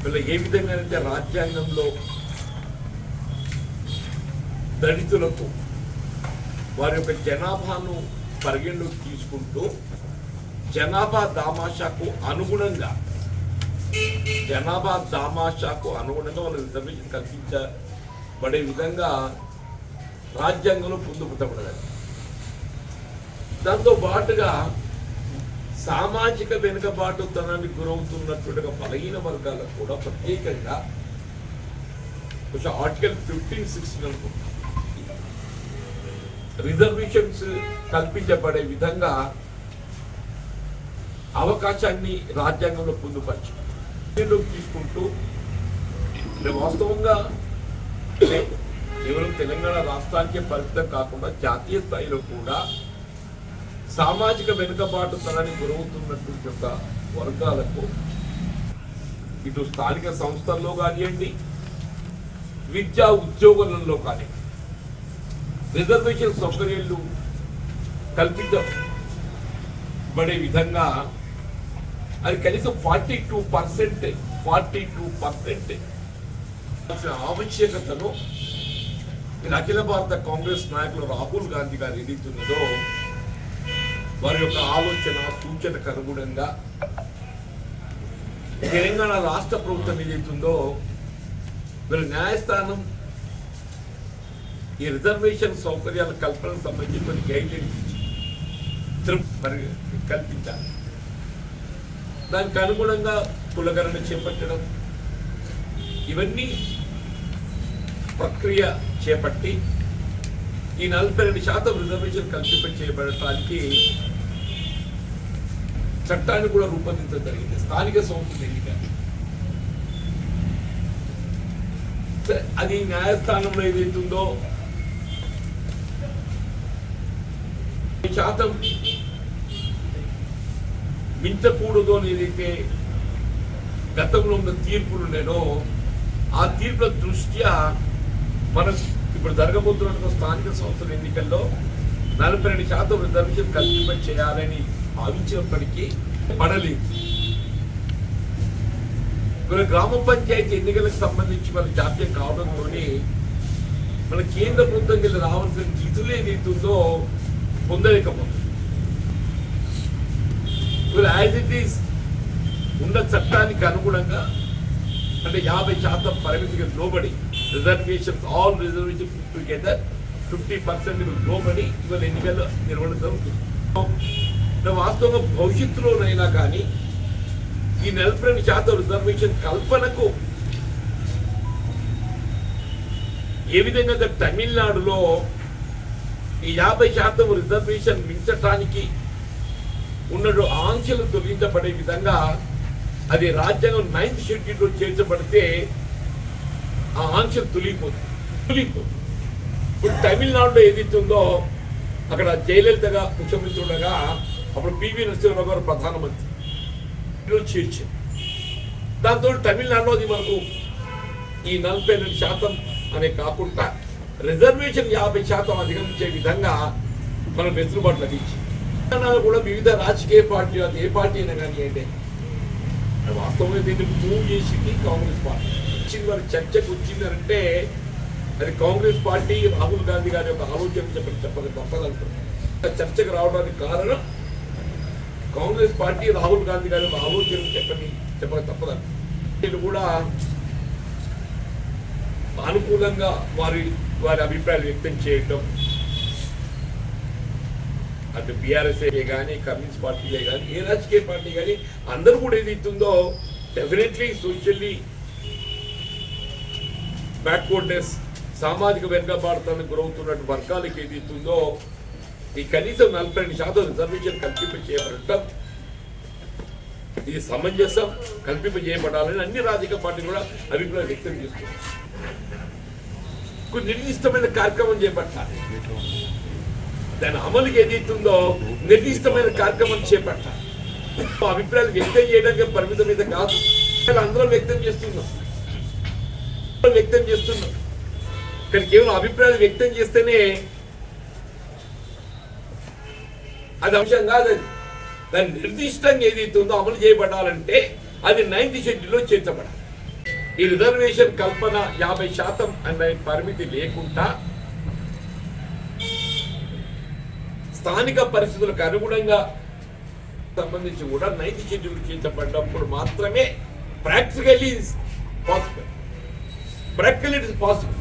వీళ్ళు ఏ విధంగా రాజ్యాంగంలో దళితులకు వారి యొక్క జనాభాను పరిగణలోకి తీసుకుంటూ జనాభా దామాషాకు అనుగుణంగా జనాభా దామాషాకు అనుగుణంగా వాళ్ళ రిజర్వేషన్ కల్పించబడే విధంగా రాజ్యాంగంలో పొందుపరచబడదు దాంతో పాటుగా సామాజిక వెనుకబాటుతనానికి గురవుతున్నటువంటి బలహీన వర్గాలకు కూడా ప్రత్యేకంగా కొంచెం ఆర్టికల్ ఫిఫ్టీన్ సిక్స్టీన్ అనుకుంటున్నాం రిజర్వేషన్స్ కల్పించబడే విధంగా అవకాశాన్ని రాజ్యాంగంలో పొందుపరిచి తీసుకుంటూ వాస్తవంగా కేవలం తెలంగాణ రాష్ట్రానికే పరిమితం కాకుండా జాతీయ స్థాయిలో కూడా సామాజిక వెనుకబాటుతనానికి గురవుతున్నటువంటి యొక్క వర్గాలకు ఇటు స్థానిక సంస్థల్లో కానివ్వండి విద్యా ఉద్యోగులలో కానీ రిజర్వేషన్ సౌకర్యాలు కల్పించబడే విధంగా అది కనీసం forty two percent forty two percent ఆవశ్యకతను అఖిల భారత కాంగ్రెస్ నాయకులు రాహుల్ గాంధీ గారు ఏదైతున్నదో వారి యొక్క ఆలోచన సూచనకు అనుగుణంగా తెలంగాణ రాష్ట్ర ప్రభుత్వం ఏదైతుందో వీళ్ళ న్యాయస్థానం ఈ రిజర్వేషన్ సౌకర్యాల కల్పనకు సంబంధించి కొన్ని గైడ్లైన్స్ ఇచ్చి మరి కల్పించాలి. దానికి అనుగుణంగా కులగరణ చేపట్టడం ఇవన్నీ ప్రక్రియ చేపట్టి ఈ నలభై రెండు శాతం రిజర్వేషన్ కల్పింప చేయబడటానికి చట్టాన్ని కూడా రూపొందించడం జరిగింది. స్థానిక సంస్థల ఎన్నిక. అది న్యాయస్థానంలో ఏదైతుందో శాతం మించకూడదు అని ఏదైతే గతంలో ఉన్న తీర్పులు ఉండేనో ఆ తీర్పుల దృష్ట్యా మనం ఇప్పుడు జరగబోతున్న స్థానిక సంస్థల ఎన్నికల్లో నలభై రెండు శాతం రిజర్వేషన్ కల్పింప చేయాలని భావించినప్పటికీ పడలి మన గ్రామ పంచాయతీ ఎన్నికలకు సంబంధించి మన జాప్యం కావడంతో మన కేంద్ర ప్రభుత్వం కింద రావాల్సిన నిధులు ఏదైతుందో పొందలేకపోతుంది ఇప్పుడు యాజ్ ఇట్ ఈస్ ఉన్న చట్టానికి అనుగుణంగా అంటే యాభై శాతం పరిమితికి లోబడి reservations all reservation together fifty percent లోబడి ఇవాళ ఎన్నికలు నిర్వహణ జరుగుతుంది. వాస్తవంగా భవిష్యత్తులోనైనా కానీ ఈ నలభై రెండు శాతం రిజర్వేషన్ కల్పనకు ఏ విధంగా తమిళనాడులో ఈ యాభై శాతం రిజర్వేషన్ మించటానికి ఉన్న ఆంక్షలు తొలగించబడే విధంగా అది రాజ్యాంగం నైన్త్ షెడ్యూల్లో చేర్చబడితే ఆ ఆంక్షలు తొలిగిపోతుంది తొలిగిపోతుంది ఇప్పుడు తమిళనాడులో ఏదైతే ఉందో అక్కడ జయలలితగా ముఖ్యమంత్రి ఉండగా అప్పుడు పివి నరసింహరావు గారు ప్రధానమంత్రి. చేర్చారు దాంతో తమిళనాడులోది మనకు ఈ నలభై రెండు శాతం అనే కాకుండా రిజర్వేషన్ యాభై శాతం అధిగమించే విధంగా మనం వెసులుబాటు లభించింది. తెలంగాణలో కూడా వివిధ రాజకీయ పార్టీ అది ఏ పార్టీ అయినా కానీ ఏంటి? వాస్తవంగా దీన్ని మూవ్ చేసింది కాంగ్రెస్ పార్టీ. వచ్చింది వారి చర్చకు వచ్చింది అంటే అది కాంగ్రెస్ పార్టీ రాహుల్ గాంధీ గారి యొక్క ఆలోచన చెప్పని చెప్పక తప్పదంటున్నారు చర్చకు రావడానికి కారణం కాంగ్రెస్ పార్టీ రాహుల్ గాంధీ గారి యొక్క ఆలోచన చెప్పని చెప్పక తప్పదు వీళ్ళు కూడా అనుకూలంగా వారి వారి అభిప్రాయాలు వ్యక్తం చేయటం అటు బీఆర్ఎస్ఏ కానీ కమ్యూనిస్ట్ పార్టీలే కానీ ఏ రాజకీయ పార్టీ కానీ అందరూ కూడా ఏది ఇస్తుందో డెఫినెట్లీ సోషల్లీ బ్యాక్వర్డ్నెస్ సామాజిక వెనుకబాటుతానికి గురవుతున్నట్టు వర్గాలకు ఏది ఇస్తుందో ఈ కనీసం నలభై రెండు శాతం రిజర్వేషన్ కల్పింపచేయబడటం ఇది సమంజసం కల్పింపజేయబడాలని అన్ని రాజకీయ పార్టీలు కూడా అభిప్రాయం వ్యక్తం చేస్తున్నారు కొన్ని నిర్దిష్టమైన కార్యక్రమం చేపట్టాలి. దాని అమలుకి ఏదైతుందో నిర్దిష్టమైన కార్యక్రమం చేపట్టాలి. అభిప్రాయాలు వ్యక్తం చేయడానికి పరిమితం మీద కాదు. అందరం వ్యక్తం చేస్తున్నాం వ్యక్తం చేస్తున్నాం కానీ కేవలం అభిప్రాయాలు వ్యక్తం చేస్తేనే అది అంశం కాదు అది దాని నిర్దిష్టంగా ఏదైతే ఉందో అమలు చేయబడాలంటే అది నైన్త్ షెడ్యూల్లో చేర్చబడాలి. ఈ రిజర్వేషన్ కల్పన యాభై శాతం అనే పరిమితి లేకుండా స్థానిక పరిస్థితులకు అనుగుణంగా సంబంధించి కూడా నైన్త్ షెడ్యూల్ చేర్చబడినప్పుడు మాత్రమే practically possible practical it is possible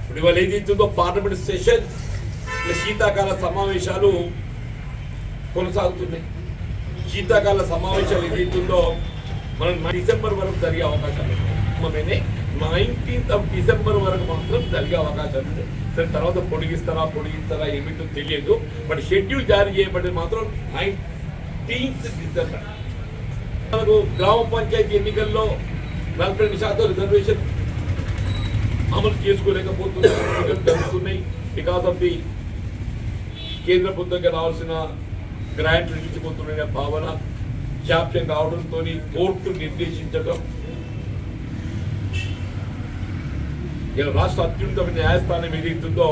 ఇప్పుడు ఇవాళ ఏదైతుందో పార్లమెంట్ సెషన్ శీతాకాల సమావేశాలు కొనసాగుతున్నాయి. శీతాకాల సమావేశాలు ఏదైతుందో మనం డిసెంబర్ వరకు జరిగే అవకాశాలు ఉన్నాయి. నైన్టీన్త్ ఆఫ్ డిసెంబర్ వరకు మాత్రం జరిగే అవకాశాలు ఉంది సరే తర్వాత పొడిగిస్తారా పొడిగిస్తారా ఏమిటో తెలియదు. బట్ షెడ్యూల్ జారీ చేయబడింది మాత్రం నైన్టీన్త్ డిసెంబర్. మనకు గ్రామ పంచాయతీ ఎన్నికల్లో నలభై రెండు శాతం రిజర్వేషన్ అమలు చేసుకోలేకపోతున్నాయి. జరుగుతున్నాయి. బికాస్ ఆఫ్ ది కేంద్ర ప్రభుత్వంగా రావాల్సిన గ్రాంట్లు నిలిచిపోతుండే భావన జాప్యం కావడంతో కోర్టు నిర్దేశించడం. ఇలా రాష్ట్ర అత్యున్నత న్యాయస్థానం ఏదైతుందో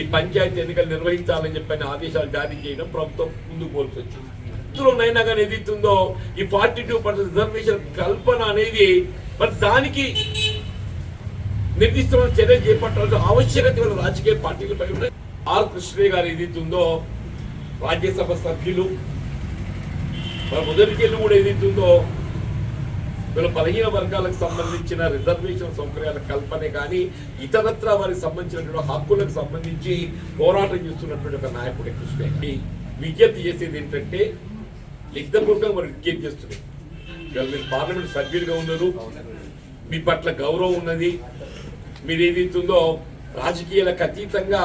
ఈ పంచాయతీ ఎన్నికలు నిర్వహించాలని చెప్పని ఆదేశాలు జారీ చేయడం ప్రభుత్వం ముందుకు పోల్సి వచ్చింది. ఇందులోనైనా కానీ ఏదైతుందో ఈ ఫార్టీ టూ పర్సెంట్ రిజర్వేషన్ కల్పన అనేది మరి దానికి నిర్దిష్టమైన చర్య చేపట్టాల్సిన ఆవశ్యకత రాజకీయ పార్టీలపై ఉన్నాయి. ఆర్ కృష్ణయ్య గారు ఏదైతుందో రాజ్యసభ సభ్యులు మన మొదటికెళ్ళి కూడా ఏదైతుందో వీళ్ళ బలహీన వర్గాలకు సంబంధించిన రిజర్వేషన్ సౌకర్యాల కల్పనే కానీ ఇతరత్ర వారికి సంబంధించినటువంటి హక్కులకు సంబంధించి పోరాటం చేస్తున్నటువంటి ఒక నాయకుడు కృష్ణయ్య విజ్ఞప్తి చేసేది ఏంటంటే లిఖితపూర్వకంగా మరి విజ్ఞప్తి చేస్తుంది ఇవాళ మీరు పార్లమెంట్ సభ్యులుగా ఉన్నారు మీ పట్ల గౌరవం ఉన్నది మీరు ఏదైతుందో రాజకీయాలకు అతీతంగా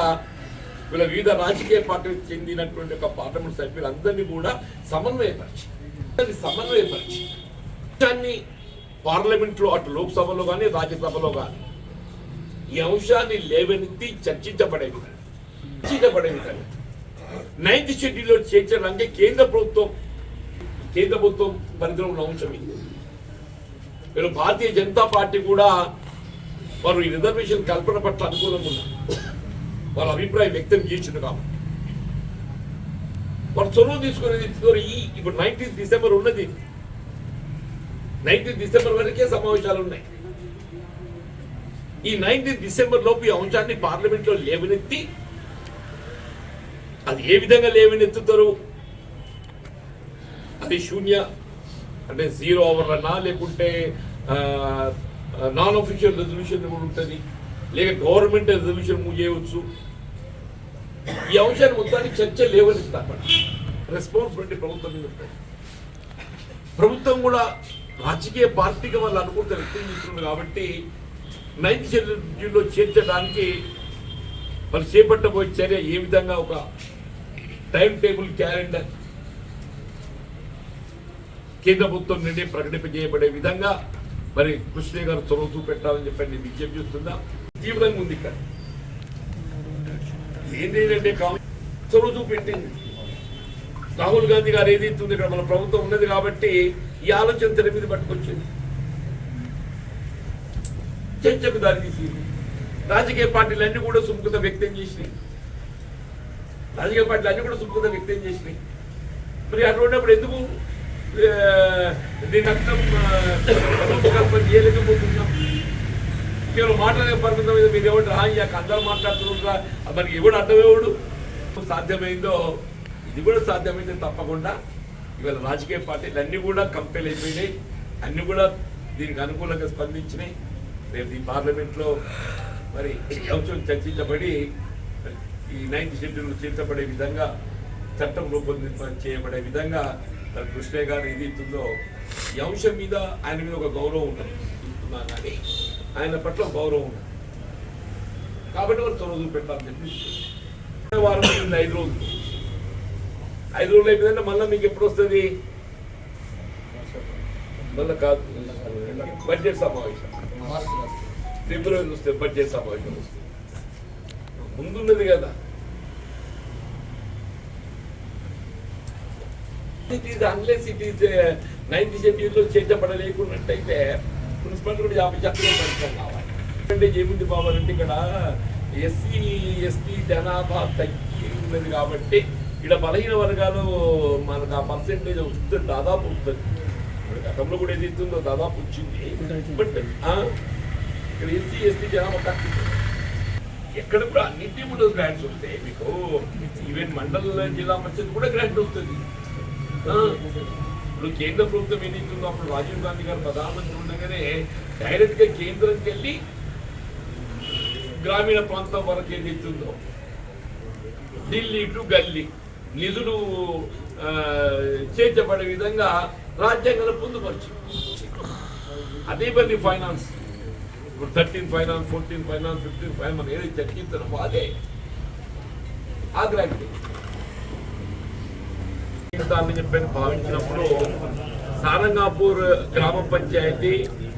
వీళ్ళ వివిధ రాజకీయ పార్టీలకు చెందినటువంటి ఒక పార్లమెంట్ సభ్యులందరినీ కూడా సమన్వయపరిచి అందరినీ సమన్వయపరిచి అంశాన్ని పార్లమెంట్లో అటు లోక్సభలో కానీ రాజ్యసభలో కానీ ఈ అంశాన్ని లేవనెత్తి చర్చించబడే విధంగా చర్చించబడే విధంగా నైన్త్ షెడ్యూల్లో చేర్చడానికి కేంద్ర ప్రభుత్వం కేంద్ర ప్రభుత్వం పరిధిలో ఉన్న అంశం ఇది వీళ్ళు భారతీయ జనతా పార్టీ కూడా వారు ఈ రిజర్వేషన్ కల్పన పట్ల అనుకూలంగా ఉన్నారు. వాళ్ళ అభిప్రాయం వ్యక్తం చేసిండు కాబట్టి. వారు చొరవ తీసుకునేది ఈ ఇప్పుడు నైన్టీన్త్ డిసెంబర్ ఉన్నది. నైన్టీన్త్ డిసెంబర్ వరకే సమావేశాలు ఉన్నాయి. ఈ నైన్టీన్త్ డిసెంబర్ లోపు ఈ అంశాన్ని పార్లమెంట్లో లేవనెత్తి అది ఏ విధంగా లేవనెత్తుతారు? అది శూన్య అంటే జీరో అవర్ అన్నా లేకుంటే నాన్ అఫీషియల్ రెజల్యూషన్ కూడా ఉంటుంది. లేక గవర్నమెంట్ రిజర్వేషన్ మూవ్ చేయవచ్చు. ఈ అంశాన్ని మొత్తానికి చర్చ లేవనిస్తారు రెస్పాన్సిబిలిటీ ప్రభుత్వం మీద ఉంటాయి. ప్రభుత్వం కూడా రాజకీయ పార్టీగా వాళ్ళు అనుకుంటే వ్యక్తం చేస్తుంది కాబట్టి నైన్త్ షెడ్యూల్లో చేర్చడానికి మరి చేపట్టబోయే చర్య ఏ విధంగా ఒక టైం టేబుల్ క్యాలెండర్ కేంద్ర ప్రభుత్వం నుండి ప్రకటింపజేయబడే విధంగా మరి కృష్ణ గారు చొరవ చూపెట్టాలని చెప్పి నేను విజ్ఞప్తి చేస్తున్నా. తీవ్రంగా ఉంది ఇక్కడ. ఏంటంటే చొరవ రాహుల్ గాంధీ గారు ఏది ఇస్తుంది ఇక్కడ మన ప్రభుత్వం ఉన్నది కాబట్టి ఈ ఆలోచన తెర మీద పట్టుకొచ్చింది. చర్చకు దారి తీసింది. రాజకీయ పార్టీలు అన్ని కూడా సుముఖత వ్యక్తం చేసినాయి. రాజకీయ పార్టీలు అన్ని కూడా సుముఖత వ్యక్తం చేసినాయి. మరి అటువంటిప్పుడు ఎందుకు దీని అర్థం చేయలేకపోతున్నాం కేవలం మాట్లాడే పరిమితం మీద మీరు ఎవరు రాక అందరూ మాట్లాడుతున్నారా? మరి ఎవడు అర్థమేవుడు సాధ్యమైందో ఇది కూడా సాధ్యమైతే తప్పకుండా. ఇవాళ రాజకీయ పార్టీలు అన్నీ కూడా కంపెల్ అయిపోయినాయి. అన్నీ కూడా దీనికి అనుకూలంగా స్పందించినాయి. రేపు ఈ పార్లమెంట్లో మరి అంశం చర్చించబడి ఈ నైన్త్ షెడ్యూల్ చేర్చబడే విధంగా చట్టం రూపొందింప చేయబడే విధంగా మరి కృష్ణయ్య గారు ఏది ఇస్తుందో ఈ అంశం మీద ఆయన మీద ఒక గౌరవం ఉన్నది. కానీ ఆయన పట్ల గౌరవం ఉంది. కాబట్టి వారు తొమ్మిది రోజులు పెట్టాలని చెప్పి వారం రోజులు ఐదు రోజులు. ఐదు రోజులు అయిపోయిందంటే మళ్ళీ మీకు ఎప్పుడు వస్తుంది? మళ్ళీ కాదు. బడ్జెట్ సమావేశం. ఫిబ్రవరి వస్తే బడ్జెట్ సమావేశం వస్తుంది. ముందున్నది కదా. It is unless it is ninth షెడ్యూల్లో చేర్చబడలేకున్నట్టయితే మున్సిపాలిటీ కూడా యాభై శాతం పరిశ్రమ కావాలి. అంటే ఏముంది బాబు అంటే ఇక్కడ ఎస్సీ ఎస్టీ జనాభా తగ్గి ఉన్నది కాబట్టి ఇక్కడ బలహీన వర్గాలు మనకు ఆ పర్సెంటేజ్ వస్తుంది దాదాపు వస్తుంది. ఇప్పుడు గతంలో కూడా ఏది ఇస్తుందో దాదాపు వచ్చింది. బట్ ఆ, ఇక్కడ ఎస్సీ ఎస్టీ జనాభా తక్కువ ఎక్కడ కూడా అన్నింటి కూడా గ్రాంట్స్ వస్తాయి. మీకు ఈవెన్ మండల జిల్లా పరిషత్ కూడా గ్రాంట్ వస్తుంది. ఇప్పుడు కేంద్ర ప్రభుత్వం ఏం ఇస్తుందో అప్పుడు రాజీవ్ గాంధీ గారు ప్రధానమంత్రి ఉండగానే డైరెక్ట్గా కేంద్రంకి వెళ్ళి గ్రామీణ ప్రాంతం వరకు ఏది ఇస్తుందో ఢిల్లీ టు గల్లీ నిధులు చేర్చబడే విధంగా రాజ్యాంగంలో పొందుపరిచి అదే మరి ఫైనాన్స్. ఇప్పుడు thirteen finance fourteen finance fifteen finance ఏదైతే చర్చించారో అదే. ఆ అని చెప్పని భావించినప్పుడు సారంగాపూర్ గ్రామ పంచాయతీ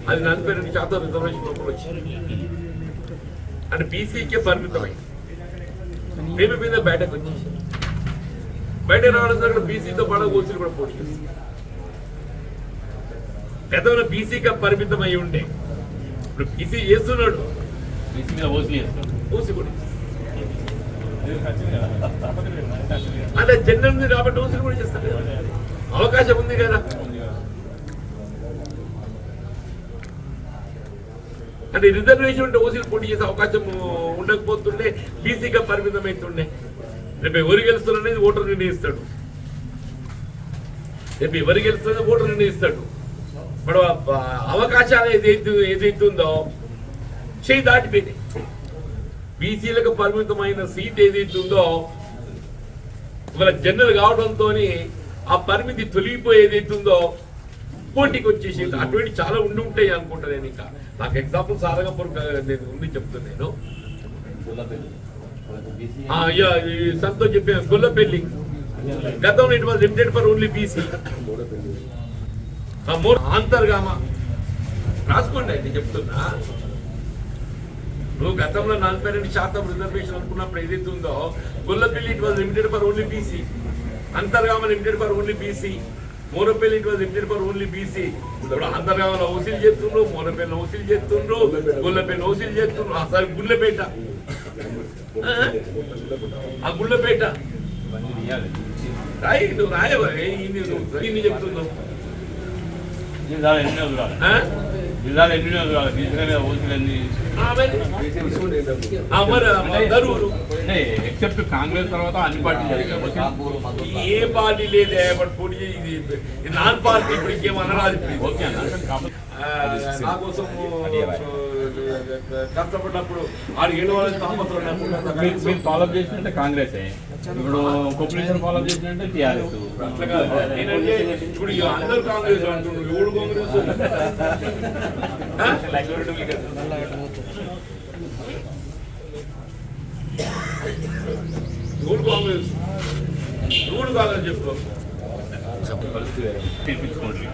అది నలభై రెండు శాతం రిజర్వేషన్ లోపల వచ్చింది. అంటే బీసీకే పరిమితమైంది. మేము మీద బయటకు వచ్చేసి బయట రావడం దగ్గర బీసీతో పాటు ఓసీలు కూడా పోటీ చేస్తుంది గతంలో బీసీగా పరిమితం అయి ఉండే. ఇప్పుడు బీసీ చేస్తున్నాడు. బీసీ మీద ఓసీ ఓసీ కూడా అంటే జనరల్ ఉంది కాబట్టి డోసులు కూడా చేస్తారు కదా. అవకాశం ఉంది కదా. అంటే రిజర్వేషన్ ఉంటే ఓసీలు పోటీ చేసే అవకాశం ఉండకపోతుండే బీసీగా పరిమితం అవుతుండే రేపు ఎవరు గెలుస్తున్నది ఓటర్ నిర్ణయిస్తాడు. రేపు ఎవరు గెలుస్తున్నది ఓటర్ నిర్ణయిస్తాడు. ఇప్పుడు అవకాశాలు ఏదైతే ఏదైతుందో చేయి దాటిపోయింది బీసీలకు పరిమితమైన సీట్ ఏదైతే ఉందో ఇవాళ జనరల్ కావడంతో ఆ పరిమితి తొలగిపోయి ఏదైతే ఉందో పోటీకి వచ్చేసి అటువంటి చాలా ఉండి ఉంటాయి అనుకుంటా నేను ఇంకా. నాకు ఎగ్జాంపుల్ సారంగపూర్ నేను ఉంది చెప్తాను నేను. సంతో చెప్పాను ఈ సంతోష్ గొల్లపల్లి. గతంలో it was limited for only BC. Antargama రాసుకోండి నేను చెప్తున్నా. నువ్వు గతంలో నలభై రెండు శాతం రిజర్వేషన్ అనుకున్నప్పుడు ఏదైతే ఉందో Gollapalli it was limited for only BC Antargama limited for only BC Morapalli it was limited for only BC ఇప్పుడు అంతర్గామలో ఓసీలు చేస్తుండ్రు మోరపల్లి ఓసీలు చేస్తుండ్రు గొల్లపల్లి ఓసీలు చేస్తుండ్రు. అసలు గుళ్ళపేట. ఆ? గుళ్ళపేట. రాయి నువ్వు రాయవా? ఇన్ని చెప్తున్నావు జిల్లాలో ఎన్ని ఎక్సెప్ట్ కాంగ్రెస్ తర్వాత అన్ని పార్టీలు జరిగాయి ఏ పార్టీ లేదే బట్ పోటీ ఇది నాన్ పార్టీ ఇప్పుడు ఇప్పుడు. ఇది. ఓకే అన్న. కాబట్టి ఆ, నా కోసం కష్టపడినప్పుడు ఏడు వాళ్ళని తాపత్రం మీరు- ఫాలోఅప్ చేసినట్టే కాంగ్రెస్. ఇప్పుడు కొప్పలేశ్వరం ఫాలోఅప్ చేసినట్టే టీఆర్ఎస్. అట్లా కాదు. నేనంటే ఇప్పుడు అందరూ కాంగ్రెస్ అంటున్నారు. ఎవడు కాంగ్రెస్? ఎవడు కాంగ్రెస్? ఎవడు తీర్పించుకోండి